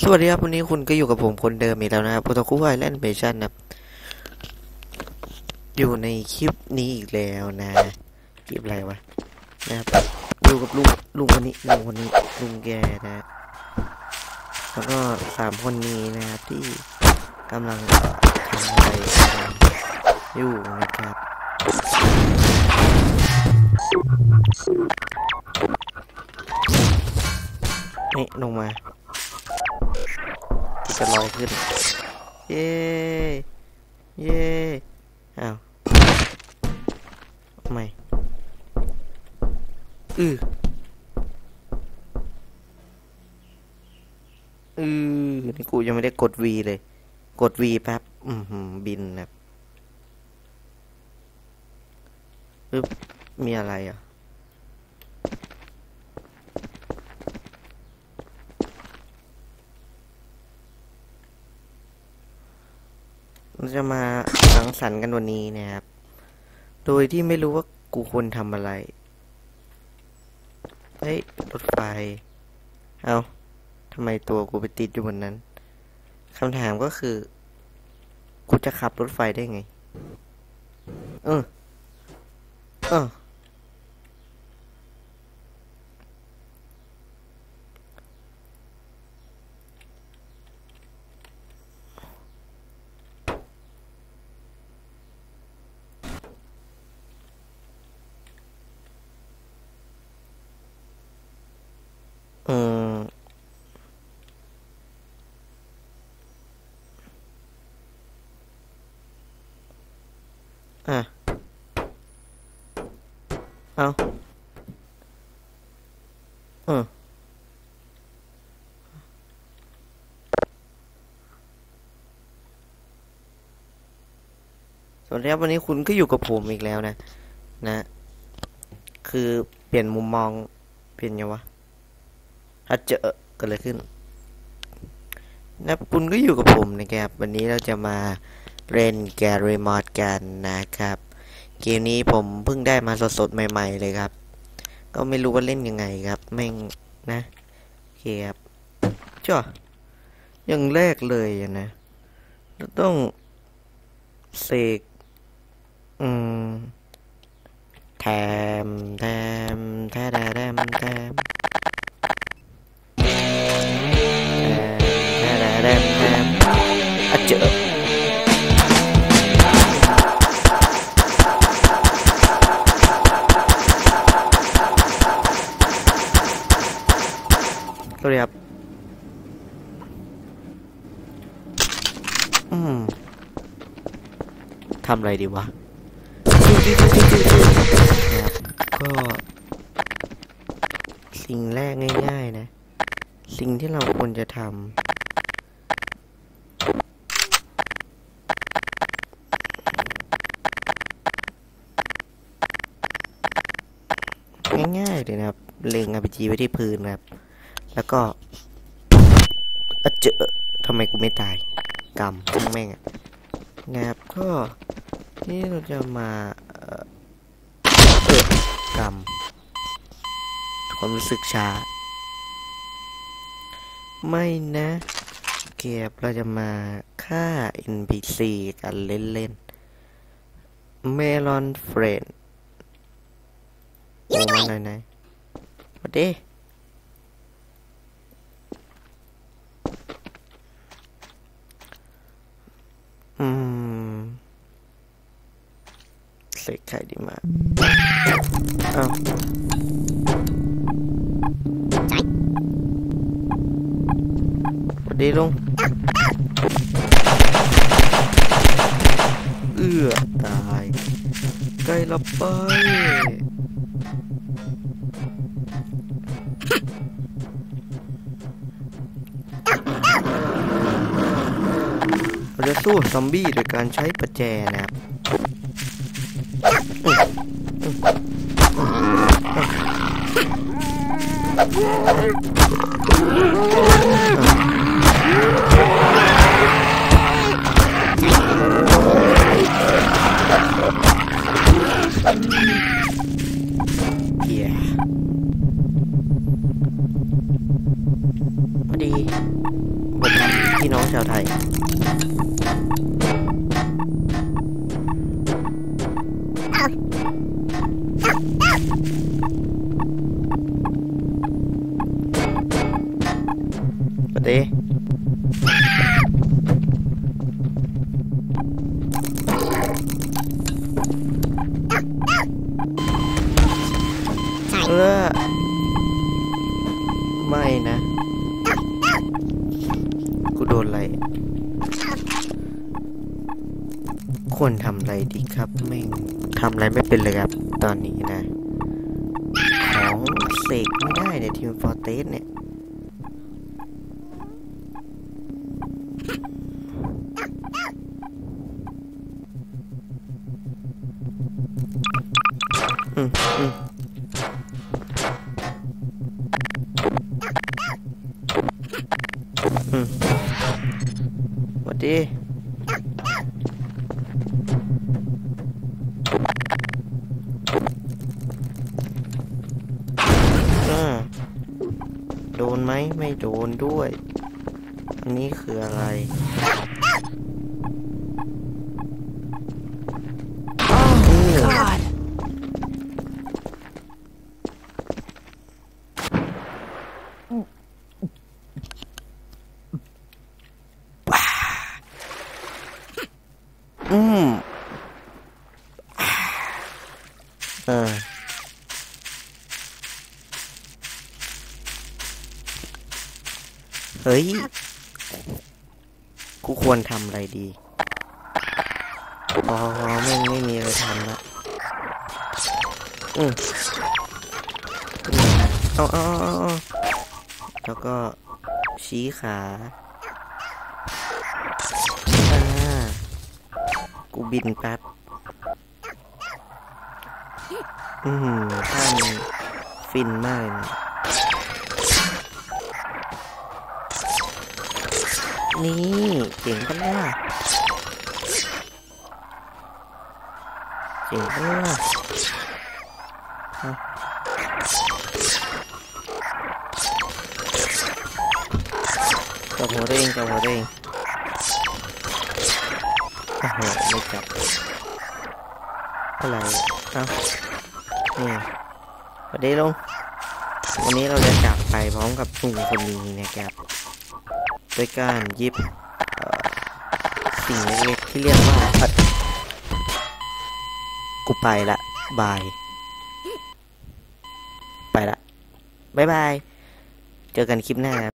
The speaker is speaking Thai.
สวัสดีครับ วันนี้คุณก็อยู่กับผมคนเดิมอีกแล้วนะครับโปรโตคูไอแลนด์เบชันนะอยู่ในคลิปนี้อีกแล้วนะคลิปอะไรวะนะครับอยู่กับลุงลุงคนนี้ลุงคนนี้ลุงแกนะแล้วก็สามคนนี้นะครับที่กำลังทำอะไรอยู่นะครับนี่ลงมา จะลอยขึ้น เย้ เย้อ้าวไม่อืออือนี่กูยังไม่ได้กด V เลย กด V แป๊บ อือหือบินนะปึ๊บมีอะไรอะ เราจะมาสังสรรค์กันวันนี้นะครับ โดยที่ไม่รู้ว่ากูควรทำอะไร เฮ้ย รถไฟ เอาทำไมตัวกูไปติดอยู่บนนั้นคำถามก็คือ กูจะขับรถไฟได้ไง เออ เออ อืมอะ เอาเออสวัสดีครับวันนี้คุณก็อยู่กับผมอีกแล้วนะ นะ คือเปลี่ยนมุมมอง เปลี่ยนไงวะ ถ้าเจอเกิดอะไรขึ้นนะคุณก็อยู่กับผมนะครับ วันนี้เราจะมาเล่นแกรมอดกันนะครับ เกมนี้ผมเพิ่งได้มาสดๆใหม่ ๆ เลยครับ ก็ไม่รู้ว่าเล่นยังไงครับ แม่งนะเคครับจ้ะอย่างแรกเลยนะเราต้องเสกอืมแถมแถมแถมแถมแถม อืมทำอะไรดีวะนะครับก็ สิ่งแรกง่าย ๆ นะ สิ่งที่เราควรจะทำง่ายๆเลยนะครับ เล็ง RPG ไว้ที่พื้นนะครับ แล้วก็เจอทำไมกูไม่ตาย กำทั้งแม่งอะนะครับก็นี่เราจะมาเอ่อเออกำความรู้สึกช้าไม่นะเก็บเราจะมาฆ่า NPC กันเล่นๆ Melon Friend โอ้มาหน่อยนะมาดิ เสกใครดีมาเอาสวัสดีลุงเอื้อตายไกลละไปเราจะสู้ซอมบี้โดยการใช้ประแจนะครับ เฮียพอดี ชาวไทยปฏิเออไม่นะ กูโดนอะไรควรทำอะไรดีครับไม่งทำอะไรไม่เป็นเลยครับ ตอนนี้นะ ของเสกไม่ได้เนี่ยทีมฟอร์เตสเนี่ย สวัสดีอ่าโดนไหมไม่โดนด้วย อันนี้คืออะไร อืม God. อืมเออเฮ้ย กูควรทำอะไรดี อ๋อไม่ไม่มีอะไรทำละอืมเอาเอาเอาเอาเอาแล้วก็ชี้ขา กูบินแป๊บ อืมท่านฟินมากนะนี่เจ๋งปะล่ะเจ๋งปะล่ะจับหัวได้เองจับหัวได้เอง โอ้โหไม่จับอะไรเอ้านี่สวัสดีลุงวันนี้เราจะจากไปพร้อมกับลุงคนนี้นะครับด้วยการยิบสิ่งเล็กๆที่เรียกว่าพัดกูไปละบาย ไปละบายบาย เจอกันคลิปหน้า